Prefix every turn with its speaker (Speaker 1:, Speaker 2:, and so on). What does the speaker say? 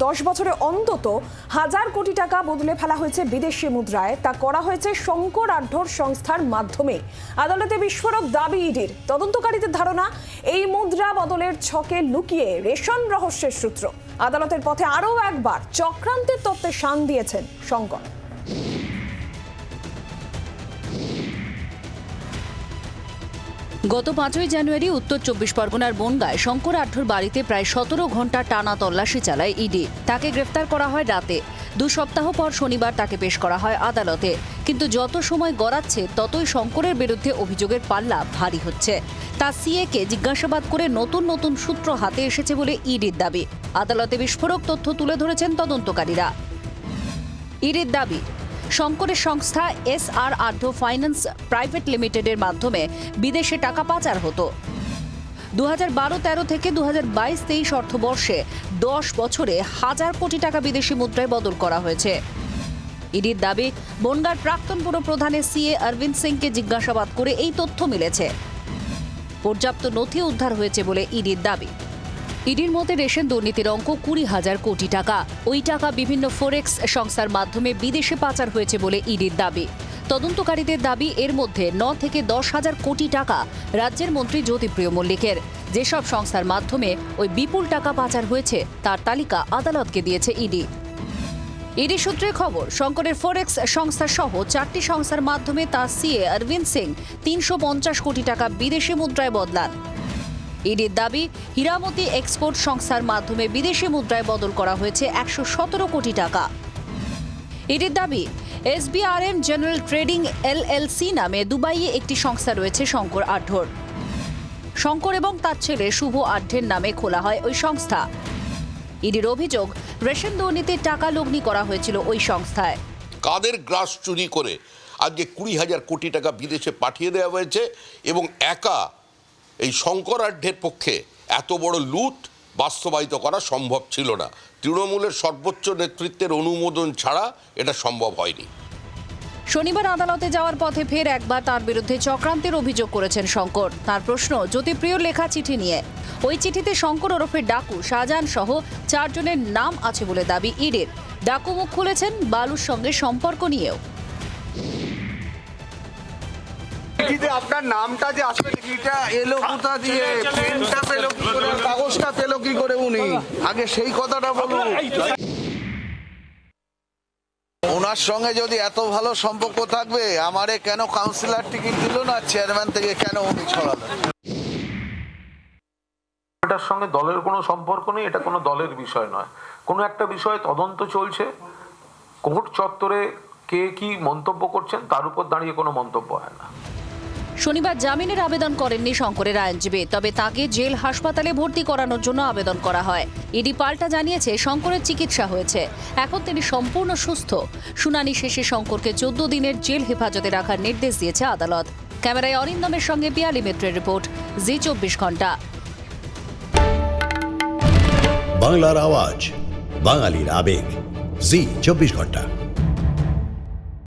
Speaker 1: দশ বছরে অন্তত হাজার কোটি টাকা বদলে ফেলা হয়েছে বিদেশি মুদ্রায়। তা করা হয়েছে শঙ্কর আঢ্যর সংস্থার মাধ্যমে। আদালতে বিস্ফোরক দাবি ইডির। তদন্তকারীদের ধারণা, এই মুদ্রা বদলের ছকে লুকিয়ে রেশন রহস্যের সূত্র। আদালতের পথে আরও একবার চক্রান্তের তত্ত্বে শান দিয়েছেন শঙ্কর।
Speaker 2: গত পাঁচই জানুয়ারি উত্তর চব্বিশ পরগনার বনগায় শঙ্কর আঠুর বাড়িতে প্রায় সতেরো ঘণ্টা টানা তল্লাশি চালায় ইডি। তাকে গ্রেফতার করা হয় রাতে। দু সপ্তাহ পর শনিবার তাকে পেশ করা হয় আদালতে। কিন্তু যত সময় গড়াচ্ছে, ততই শঙ্করের বিরুদ্ধে অভিযোগের পাল্লা ভারী হচ্ছে। তা সিএকে জিজ্ঞাসাবাদ করে নতুন নতুন সূত্র হাতে এসেছে বলে ইডির দাবি। আদালতে বিস্ফোরক তথ্য তুলে ধরেছেন তদন্তকারীরা। ইডির দাবি শঙ্করের সংস্থা S R Adhya finance private লিমিটেডের মাধ্যমে বিদেশে টাকা পাচার হতো। দু হাজার বারো তেরো থেকে দু হাজার বাইশ তেইশ অর্থবর্ষে দশ বছরে হাজার কোটি টাকা বিদেশি মুদ্রায় বদল করা হয়েছে। ইডির দাবি, বনগার প্রাক্তন পুরপ্রধানের সিএ অরবিন্দ সিংকে জিজ্ঞাসাবাদ করে এই তথ্য মিলেছে। পর্যাপ্ত নথি উদ্ধার হয়েছে বলে ইডির দাবি। ইডির মতে রেশন দুর্নীতির অঙ্ক কুড়ি হাজার কোটি টাকা। ওই টাকা বিভিন্ন ফোরেক্স সংস্থার মাধ্যমে বিদেশে পাচার হয়েছে বলে ইডির দাবি। তদন্তকারীদের দাবি, এর মধ্যে ন থেকে দশ হাজার কোটি টাকা রাজ্যের মন্ত্রী জ্যোতিপ্রিয় মল্লিকের। যেসব সংস্থার মাধ্যমে ওই বিপুল টাকা পাচার হয়েছে, তার তালিকা আদালতকে দিয়েছে ইডি। ইডি সূত্রে খবর, শঙ্করের ফোরেক্স সংস্থা সহ চারটি সংস্থার মাধ্যমে তার সিএ অরবিন্দ সিং তিনশো পঞ্চাশ কোটি টাকা বিদেশি মুদ্রায় বদলান। ইডির দাবি, হীরামতি এক্সপোর্ট সংস্থার মাধ্যমে বিদেশি মুদ্রায় বদল করা হয়েছে একশো সতেরো কোটি টাকা। ইডির দাবি, এসবিআরএম জেনারেল ট্রেডিং এলএলসি নামে দুবাইয়ে একটি সংস্থা রয়েছে শঙ্কর আঢ্যর শঙ্কর এবং তার ছেলে শুভ আঢ্যের নামে খোলা হয় ওই সংস্থা। ইডির অভিযোগ, রেশন দুর্নীতির টাকা লগ্নি করা হয়েছিল ওই সংস্থায়।
Speaker 3: কাদের গ্রাস চুরি করে আজকে কুড়ি হাজার কোটি টাকা বিদেশে পাঠিয়ে দেওয়া হয়েছে এবং একা এই শঙ্করাঢ্যের পক্ষে এত বড় লুট বাস্তবায়িত করা সম্ভব ছিল না। তৃণমূলের সর্বোচ্চ নেতৃত্বের অনুমোদন ছাড়া এটা সম্ভব হয়নি।
Speaker 2: শনিবার আদালতে যাওয়ার পথে ফের একবার তার বিরুদ্ধে চক্রান্তের অভিযোগ করেছেন শঙ্কর। তার প্রশ্ন জ্যোতিপ্রিয় লেখা চিঠি নিয়ে। ওই চিঠিতে শঙ্কর ওরফে ডাকু, শাহজাহান সহ চারজনের নাম আছে বলে দাবি ইডির। ডাকু মুখ খুলেছেন, বালুর সঙ্গে সম্পর্ক নিয়েও।
Speaker 4: চিঠিতে আপনার নামটা যে আসলে চিঠিটা এলো কোথা দিয়ে পেনটা পেল কি করে কাগজটা পেল কি করে উনি? আগে সেই কথাটা বলুন। ওনার সঙ্গে যদি এত ভালো সম্পর্ক থাকবে আমারে কেন কাউন্সিলর টিকিট দিল না চেয়ারম্যান থেকে কেন উনি
Speaker 5: এটার সঙ্গে দলের কোনো সম্পর্ক নেই এটা কোনো দলের বিষয় নয়। কোনো একটা বিষয়ে তদন্ত চলছে। কোর্ট চত্বরে কে কি মন্তব্য করছেন তার উপর দাঁড়িয়ে কোনো মন্তব্য হয় না।
Speaker 2: শনিবার জামিনের আবেদন করেননি শঙ্করের আইনজীবী, তবে তাকে জেল হাসপাতালে ভর্তি করানোর জন্য আবেদন করা হয়। ইডি পাল্টা জানিয়েছে, শঙ্করের চিকিৎসা হয়েছে। এখন তিনি সম্পূর্ণ সুস্থ। শুনানি শেষে শঙ্করকে চোদ্দ দিনের জেল হেফাজতে রাখার নির্দেশ দিয়েছে আদালত। ক্যামেরায় অরিন্দমের সঙ্গে পিয়ালি মিত্রের রিপোর্ট, জি চব্বিশ ঘণ্টা।
Speaker 6: বাংলার আওয়াজ, বাঙালির আবেগ, জি চব্বিশ ঘণ্টা।